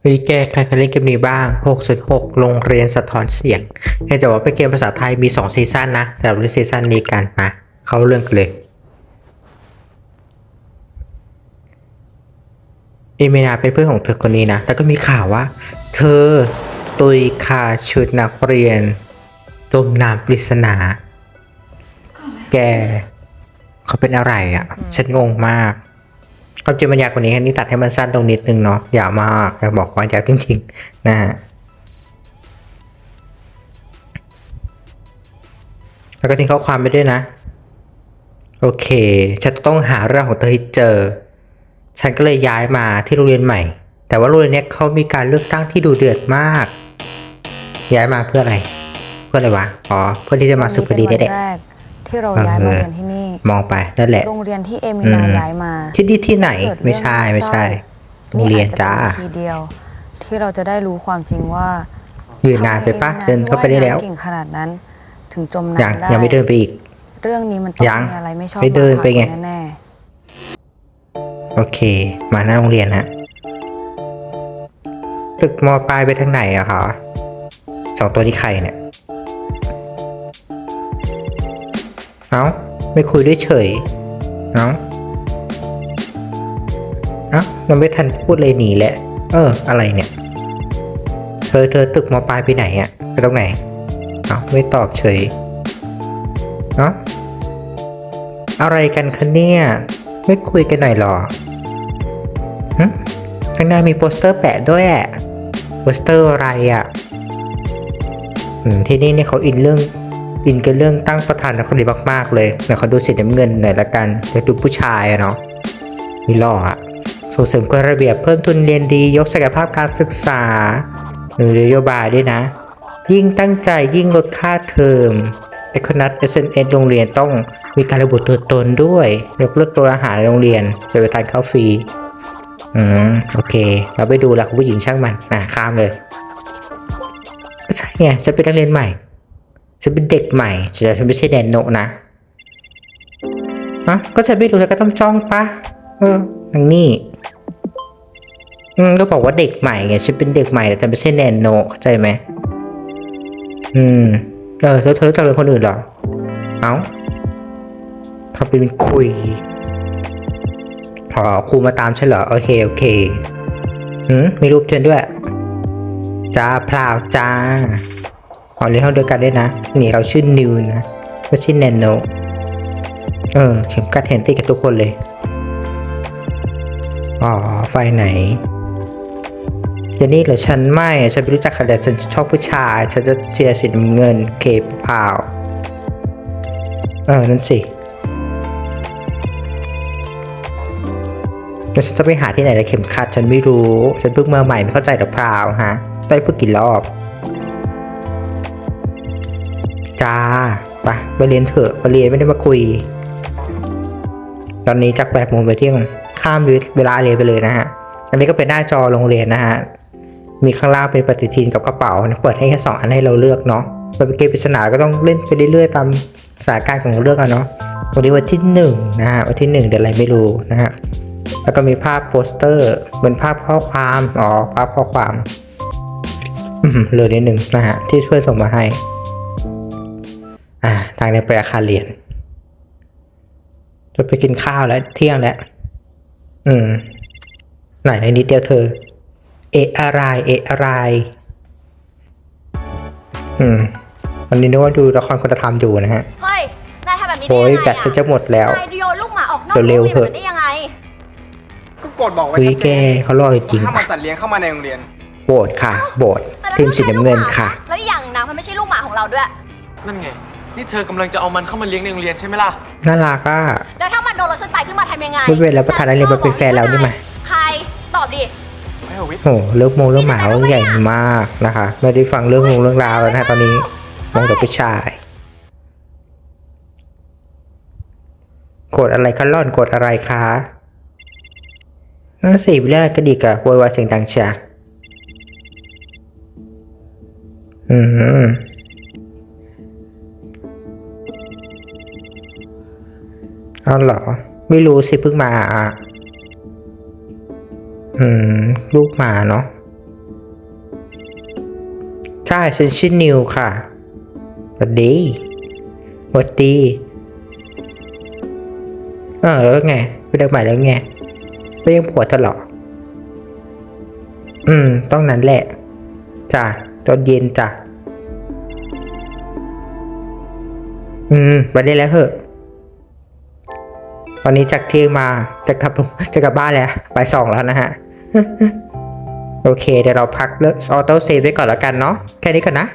เฮ้ยแกใครเคยเล่นเกมนี้บ้าง 6.6 โรงเรียนสะท้อนเสียงให้จะว่าเป็นเกมภาษาไทยมี 2 ซีซั่นนะ แต่เราเล่นซีซั่นนี้กันมา เข้าเรื่องกันเลย เอเมนาเป็นเพื่อนของเธอคนนี้นะ แล้วก็มีข่าวว่า เธอตุยคาชุดนักเรียนจมน้ำปริศนา แก เขาเป็นอะไรอะ่ะ ฉันงงมาก ความจริงมันยาวกว่านี้แค่นี้ตัดให้มันสั้นลงนิดนึงเนาะยาวมากแต่บอกว่ายาวจริง ๆ นะฮะแล้วก็ทิ้งข้อความไปด้วยนะ โอเคฉันต้องหาเรื่องของเธอให้เจอ ฉันก็เลยย้ายมาที่โรงเรียนใหม่ แต่ว่าโรงเรียนนี้เขามีการเลือกตั้งที่ดูเดือดมาก ย้ายมาเพื่ออะไร เพื่ออะไรวะอ๋อเพื่อที่จะมาสืบคดีวัเด็กแรกที่เราย้ายมาเรียนที่นี่ มองไปนั่นแหละ โรงเรียนที่เอมิอืนามย้ายมาที่นี่ที่ไหนเกิดเรื่องไม่ใช่ไม่ใช่เศร้าโรงเรียนจ้าอาจจะเป็นทีเดียว ที่เราจะได้รู้ความจริงว่ายืนนานไปปะทำมเดินเข้าไปได้แล้วเก่งขนาดนั้น ถึงจมยังน้ำได้ยังไม่เดินไปอีก เรื่องนี้มันต้องยังมีอะไรไม่ชอบไม่เดินไปไงมาพากลแน่โอเค มาหน้าโรงเรียนฮะตึกมอปลายไปทางไหนอะคะสองตัวนี้ใครเนี่ย เอ้า ไม่คุยด้วยเฉย เอ้าเอ้ามันไม่ทันพูดเลยหนีแหละ เออ อะไรเนี่ย เธอเธอตึกมอปลายไปไหนอะไปตรงไหน เอ้าไม่ตอบเฉย เอ้าอะไรกันคะเนี่ย ไม่คุยกันหน่อยเหรอหึข้างหน้ามีโปสเตอร์แปะด้วยอะโปสเตอร์อะไรอะอืมที่นี่เนี่ยเขาอินเรื่อง อินกันเรื่องตั้งประธานนักเรียนมาก ๆ เลยเดี๋ยวเขาดูสีน้ำเงินหน่อยละกันจะดูผู้ชายอะเนาะมีหล่ออะส่งเสริมกฎระเบียบเพิ่มทุนเรียนดี ยกศักยภาพการศึกษาหรือนโยบายด้วยนะ ยิ่งตั้งใจยิ่งลดค่าเทอมเอคนัท SNS โรงเรียนต้องมีการระบุตัวตนด้วย ยกเลิกตัวอาหารในโรงเรียนไปไปทานข้าวฟรี อืม โอเค เราไปดูหละคุณผู้หญิงช่างมัน อะ ข้ามเลยก็ใช่ไงฉันเป็นนักเรียนใหม่ ฉันเป็นเด็กใหม่แต่ฉันไม่ใช่แดนโนะนะฮะก็ฉันไม่รู้ฉันก็ต้องจ้องปะเออทางนี้อืมก็บอกว่าเด็กใหม่ไงฉันเป็นเด็กใหม่แต่ฉันไม่ใช่แนนโนะเข้าใจไหมอืมเออเธอเธอรู้จักเป็นคนอื่นเหรอเอ้าทำเป็นคุยอ๋อครูมาตามใช่เหรอโอเคโอเคหืมมีรูปเชิญด้วยจ้าพลาวจ้า อ๋อเรียนห้องเดียวกันด้วยนะ นี่เราชื่อนิวนะไม่ใช่แนนโนเออเข็มกัดเห็นติดกับทุกคนเลย อ๋อ ไฟไหนเจนี่เหรอฉันไม่ฉันไม่รู้จักใครแต่ฉันชอบผู้ชาย ฉันจะเชียร์สีน้ำเงินเคปพาวเออ นั่นสิแล้วฉันจะไปหาที่ไหนละเข็มขัด ฉันไม่รู้ ฉันเพิ่งมาใหม่ไม่เข้าใจหรอกพราวฮะ ได้เพิ่งกี่รอบ จ้าไปไปเรียนเถอะไปเรียนไม่ได้มาคุย ตอนนี้จากแปดโมงไปเที่ยงข้ามเวลาเรียนไปเลยนะฮะ อันนี้ก็เป็นหน้าจอโรงเรียนนะฮะ มีข้างล่างเป็นปฏิทินกับกระเป๋านะเปิดให้แค่สองอันให้เราเลือกเนาะมันเป็นเกมปริศนาก็ต้องเล่นไปเรื่อยๆตามสถานการณ์ของเรื่องอะเนาะวันนี้วันที่หนึ่งนะฮะวันที่หนึ่งเดือนอะไรไม่รู้นะฮะ แล้วก็มีภาพโปสเตอร์เป็นภาพข้อความ อ๋อ ภาพข้อความอืมเลยนิดหนึ่งนะฮะที่เพื่อนส่งมาให้ อ่า ทางนี้ไปอาคารเรียนจะไปกินข้าวแล้ว เที่ยงแล้ว อืม ไหนนิดเดียวเธอ เอะอะไร เอะอะไร อืมวันนี้นึกว่าดูละครคุณธรรมอยู่นะฮะ เฮ้ย นายทำแบบนี้ได้โอ้ยยังไงแบตจะจะหมดแล้ว นายโยนลูกหมาออกนอกเร็วๆโรงเถเรียอะนแบบนี้ยังไง ก็กดบอกไว้เฮ้ยชัดแกเจนเขารอจริงห้ามเอาสัตว์เลี้ยงเข้ามาในโรงเรียน โบดค่ะ โบดทีมสีน้ำเงินค่ะ แล้วอีกอย่างหนึงนะมันไม่ใช่ลูกหมาของเราด้วย นั่นไง นี่เธอกำลังจะเอามันเข้ามาเลี้ยงในโรงเรียนใช่ไหมล่ะ น่ารักอะ แล้วถ้ามันโดนรถชนตายขึ้นมาทำยังไงไม่เป็นไรประธานาธิบดีมันเป็นแฟนเรานี่มาใครตอบดิไม่เอาวิทย์โอ้เรื่องโมงเรื่องหมาใหญ่มากนะคะ ไม่ได้ฟังเรื่องงงเรื่องราวแล้วนะฮะตอนนี้มองแต่ผู้ชายกดอะไรคะล่อนกดอะไรคะนั่นสิเรื่องกระดิกอะโวยวายเสียงดังเชียอืม เอเหรอ ไม่รู้สิเพิ่งมาอะอืม ลูกหมาเนาะใช่ฉันชื่อนิวค่ะสวัสดีสวัสดีเออแล้วไงไปเดินใหม่แล้วไงไปยังผัวเธอเหรออืม ต้องนั้นแหละจ้ะตอนเย็นจ้ะอืมไปได้แล้วเหอะ ตอนนี้จากที่มาจะกลับจะกลับบ้านแล้วบ่ายสองแล้วนะฮะ โอเค เดี๋ยวเราพักเลิกออโต้เซฟไว้ก่อนแล้วกันเนาะ แค่นี้ก่อนนะ